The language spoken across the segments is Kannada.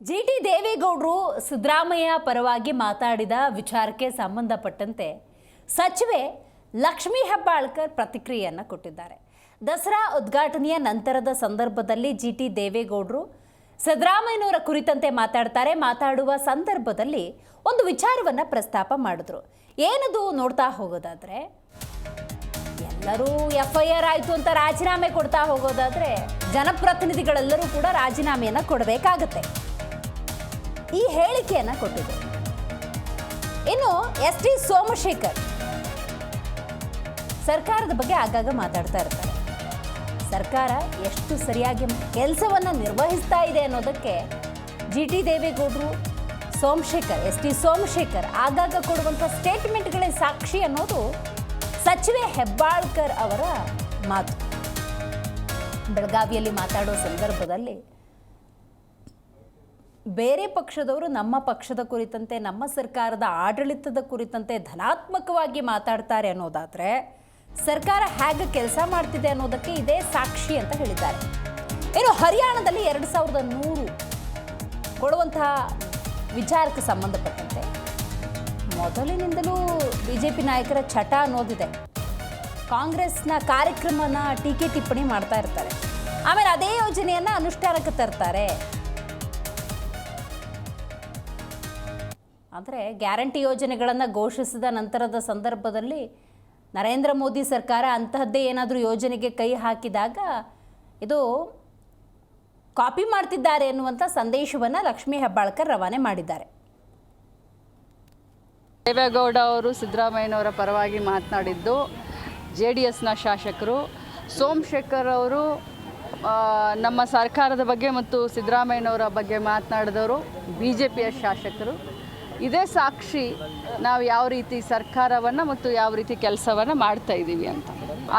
ಜಿ ಟಿ ದೇವೇಗೌಡರು ಸಿದ್ದರಾಮಯ್ಯ ಪರವಾಗಿ ಮಾತಾಡಿದ ವಿಚಾರಕ್ಕೆ ಸಂಬಂಧಪಟ್ಟಂತೆ ಸಚಿವೆ ಲಕ್ಷ್ಮೀ ಹೆಬ್ಬಾಳ್ಕರ್ ಪ್ರತಿಕ್ರಿಯೆಯನ್ನು ಕೊಟ್ಟಿದ್ದಾರೆ. ದಸರಾ ಉದ್ಘಾಟನೆಯ ನಂತರದ ಸಂದರ್ಭದಲ್ಲಿ ಜಿ ಟಿ ದೇವೇಗೌಡರು ಸಿದ್ದರಾಮಯ್ಯನವರ ಕುರಿತಂತೆ ಮಾತಾಡ್ತಾರೆ, ಮಾತಾಡುವ ಸಂದರ್ಭದಲ್ಲಿ ಒಂದು ವಿಚಾರವನ್ನು ಪ್ರಸ್ತಾಪ ಮಾಡಿದ್ರು. ಏನದು ನೋಡ್ತಾ ಹೋಗೋದಾದರೆ, ಎಲ್ಲರೂ ಎಫ್ ಐ ಆರ್ ಆಯಿತು ಅಂತ ರಾಜೀನಾಮೆ ಕೊಡ್ತಾ ಹೋಗೋದಾದರೆ ಜನಪ್ರತಿನಿಧಿಗಳೆಲ್ಲರೂ ಕೂಡ ರಾಜೀನಾಮೆಯನ್ನು ಕೊಡಬೇಕಾಗತ್ತೆ. ಈ ಹೇಳಿಕೆಯನ್ನ ಕೊಟ್ಟಿದೆ. ಇನ್ನು ಎಸ್ ಟಿ ಸೋಮಶೇಖರ್ ಸರ್ಕಾರದ ಬಗ್ಗೆ ಆಗಾಗ ಮಾತಾಡ್ತಾ ಇರ್ತಾರೆ. ಸರ್ಕಾರ ಎಷ್ಟು ಸರಿಯಾಗಿ ಕೆಲಸವನ್ನು ನಿರ್ವಹಿಸ್ತಾ ಇದೆ ಅನ್ನೋದಕ್ಕೆ ಜಿ ಟಿ ದೇವೇಗೌಡರು, ಸೋಮಶೇಖರ್, ಎಸ್ ಟಿ ಸೋಮಶೇಖರ್ ಆಗಾಗ ಕೊಡುವಂಥ ಸ್ಟೇಟ್ಮೆಂಟ್ಗಳೇ ಸಾಕ್ಷಿ ಅನ್ನೋದು ಸಚಿವೆ ಹೆಬ್ಬಾಳ್ಕರ್ ಅವರ ಮಾತು. ಬೆಳಗಾವಿಯಲ್ಲಿ ಮಾತಾಡೋ ಸಂದರ್ಭದಲ್ಲಿ ಬೇರೆ ಪಕ್ಷದವರು ನಮ್ಮ ಪಕ್ಷದ ಕುರಿತಂತೆ, ನಮ್ಮ ಸರ್ಕಾರದ ಆಡಳಿತದ ಕುರಿತಂತೆ ಧನಾತ್ಮಕವಾಗಿ ಮಾತಾಡ್ತಾರೆ ಅನ್ನೋದಾದರೆ, ಸರ್ಕಾರ ಹೇಗೆ ಕೆಲಸ ಮಾಡ್ತಿದೆ ಅನ್ನೋದಕ್ಕೆ ಇದೇ ಸಾಕ್ಷಿ ಅಂತ ಹೇಳಿದ್ದಾರೆ. ಏನು ಹರಿಯಾಣದಲ್ಲಿ ಎರಡು ಸಾವಿರದ ನೂರು ಕೊಡುವಂತಹ ವಿಚಾರಕ್ಕೆ ಸಂಬಂಧಪಟ್ಟಂತೆ, ಮೊದಲಿನಿಂದಲೂ ಬಿ ಜೆ ಪಿ ನಾಯಕರ ಚಟ ಅನ್ನೋದಿದೆ. ಕಾಂಗ್ರೆಸ್ನ ಕಾರ್ಯಕ್ರಮನ ಟೀಕೆ ಟಿಪ್ಪಣಿ ಮಾಡ್ತಾ ಇರ್ತಾರೆ. ಆಮೇಲೆ ಅದೇ ಯೋಜನೆಯನ್ನು ಅನುಷ್ಠಾನಕ್ಕೆ ತರ್ತಾರೆ. ಅಂದರೆ ಗ್ಯಾರಂಟಿ ಯೋಜನೆಗಳನ್ನು ಘೋಷಿಸಿದ ನಂತರದ ಸಂದರ್ಭದಲ್ಲಿ ನರೇಂದ್ರ ಮೋದಿ ಸರ್ಕಾರ ಅಂತಹದ್ದೇ ಏನಾದರೂ ಯೋಜನೆಗೆ ಕೈ ಹಾಕಿದಾಗ ಇದು ಕಾಪಿ ಮಾಡ್ತಿದ್ದಾರೆ ಎನ್ನುವಂಥ ಸಂದೇಶವನ್ನು ಲಕ್ಷ್ಮೀ ಹೆಬ್ಬಾಳ್ಕರ್ ರವಾನೆ ಮಾಡಿದ್ದಾರೆ. ದೇವೇಗೌಡ ಅವರು ಸಿದ್ದರಾಮಯ್ಯನವರ ಪರವಾಗಿ ಮಾತನಾಡಿದ್ದು ಜೆ ಡಿ ಎಸ್ನ ಶಾಸಕರು, ಸೋಮಶೇಖರ್ ಅವರು ನಮ್ಮ ಸರ್ಕಾರದ ಬಗ್ಗೆ ಮತ್ತು ಸಿದ್ದರಾಮಯ್ಯನವರ ಬಗ್ಗೆ ಮಾತನಾಡಿದವರು ಬಿ ಜೆ ಪಿಯ ಶಾಸಕರು. ಇದೇ ಸಾಕ್ಷಿ ನಾವು ಯಾವ ರೀತಿ ಸರ್ಕಾರವನ್ನು ಮತ್ತು ಯಾವ ರೀತಿ ಕೆಲಸವನ್ನು ಮಾಡ್ತಾ ಇದ್ದೀವಿ ಅಂತ.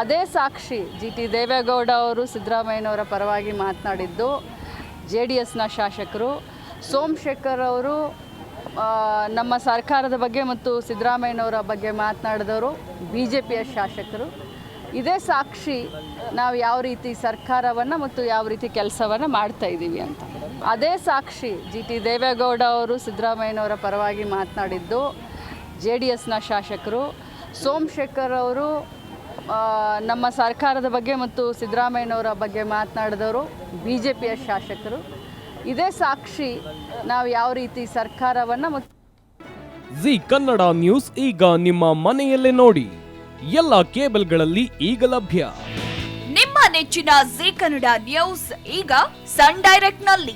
ಅದೇ ಸಾಕ್ಷಿ ಜಿ ಟಿ ದೇವೇಗೌಡ ಅವರು ಸಿದ್ದರಾಮಯ್ಯನವರ ಪರವಾಗಿ ಮಾತನಾಡಿದ್ದು ಜೆ ಡಿ ಎಸ್ನ ಶಾಸಕರು, ಸೋಮಶೇಖರ್ ಅವರು ನಮ್ಮ ಸರ್ಕಾರದ ಬಗ್ಗೆ ಮತ್ತು ಸಿದ್ದರಾಮಯ್ಯನವರ ಬಗ್ಗೆ ಮಾತನಾಡಿದವರು ಬಿ ಜೆ ಪಿಯ ಶಾಸಕರು. ಇದೇ ಸಾಕ್ಷಿ ನಾವು ಯಾವ ರೀತಿ ಸರ್ಕಾರವನ್ನು ಮತ್ತು ಯಾವ ರೀತಿ ಕೆಲಸವನ್ನು ಮಾಡ್ತಾ ಇದ್ದೀವಿ ಅಂತ. ಅದೇ ಸಾಕ್ಷಿ ಜಿ ಟಿ ದೇವೇಗೌಡ ಅವರು ಸಿದ್ದರಾಮಯ್ಯನವರ ಪರವಾಗಿ ಮಾತನಾಡಿದ್ದು ಜೆ ಡಿ ಎಸ್ನ ಶಾಸಕರು. ಸೋಮಶೇಖರ್ ಅವರು ನಮ್ಮ ಸರ್ಕಾರದ ಬಗ್ಗೆ ಮತ್ತು ಸಿದ್ದರಾಮಯ್ಯನವರ ಬಗ್ಗೆ ಮಾತನಾಡಿದವರು ಬಿ ಜೆ ಪಿಯ ಶಾಸಕರು. ಇದೇ ಸಾಕ್ಷಿ ನಾವು ಯಾವ ರೀತಿ ಸರ್ಕಾರವನ್ನು ಮತ್ತು ಜಿ ಕನ್ನಡ ನ್ಯೂಸ್ ಈಗ ನಿಮ್ಮ ಮನೆಯಲ್ಲೇ ನೋಡಿ. ಎಲ್ಲ ಕೇಬಲ್ಗಳಲ್ಲಿ ಈಗ ಲಭ್ಯ. ನಿಮ್ಮ ನೆಚ್ಚಿನ ಜಿ ಕನ್ನಡ ನ್ಯೂಸ್ ಈಗ ಸನ್ ಡೈರೆಕ್ಟ್ನಲ್ಲಿ